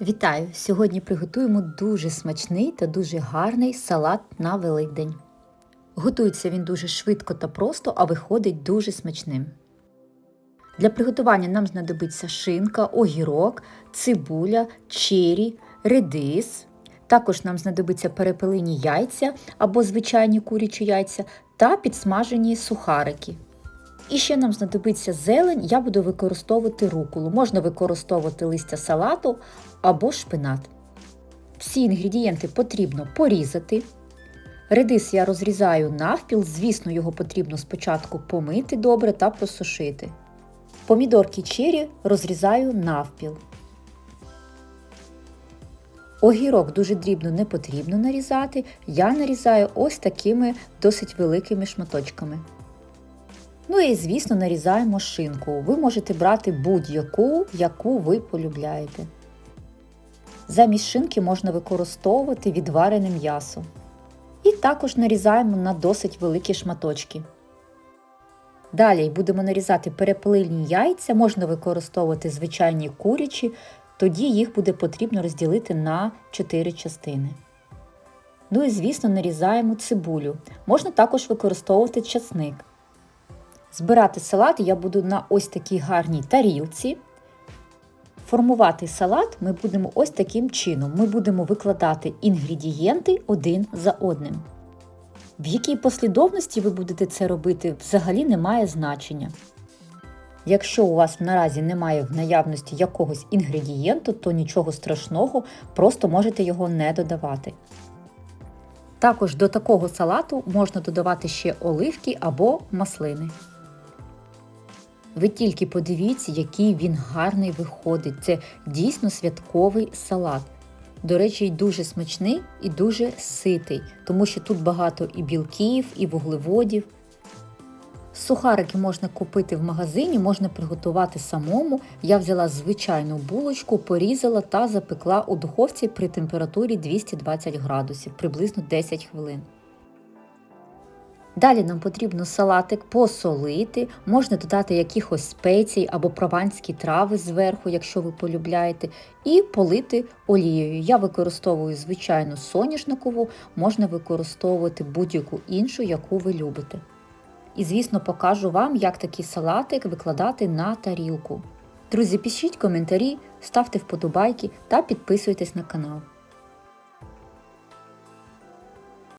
Вітаю! Сьогодні приготуємо дуже смачний та дуже гарний салат на Великдень. Готується він дуже швидко та просто, а виходить дуже смачним. Для приготування нам знадобиться шинка, огірок, цибуля, чері, редис. Також нам знадобиться перепелині яйця або звичайні курячі яйця та підсмажені сухарики. І ще нам знадобиться зелень, я буду використовувати руколу. Можна використовувати листя салату або шпинат. Всі інгредієнти потрібно порізати. Редис я розрізаю навпіл, звісно, його потрібно спочатку помити добре та просушити. Помідорки чері розрізаю навпіл. Огірок дуже дрібно не потрібно нарізати. Я нарізаю ось такими досить великими шматочками. Ну і, звісно, нарізаємо шинку. Ви можете брати будь-яку, яку ви полюбляєте. Замість шинки можна використовувати відварене м'ясо. І також нарізаємо на досить великі шматочки. Далі будемо нарізати перепелині яйця, можна використовувати звичайні курячі, тоді їх буде потрібно розділити на 4 частини. Ну і, звісно, нарізаємо цибулю. Можна також використовувати часник. Збирати салат я буду на ось такій гарній тарілці. Формувати салат ми будемо ось таким чином. Ми будемо викладати інгредієнти один за одним. В якій послідовності ви будете це робити, взагалі не має значення. Якщо у вас наразі немає в наявності якогось інгредієнту, то нічого страшного, просто можете його не додавати. Також до такого салату можна додавати ще оливки або маслини. Ви тільки подивіться, який він гарний виходить. Це дійсно святковий салат. До речі, дуже смачний і дуже ситий, тому що тут багато і білків, і вуглеводів. Сухарики можна купити в магазині, можна приготувати самому. Я взяла звичайну булочку, порізала та запекла у духовці при температурі 220 градусів, приблизно 10 хвилин. Далі нам потрібно салатик посолити, можна додати якихось спецій або прованські трави зверху, якщо ви полюбляєте, і полити олією. Я використовую звичайну соняшникову, можна використовувати будь-яку іншу, яку ви любите. І, звісно, покажу вам, як такий салатик викладати на тарілку. Друзі, пишіть коментарі, ставте вподобайки та підписуйтесь на канал.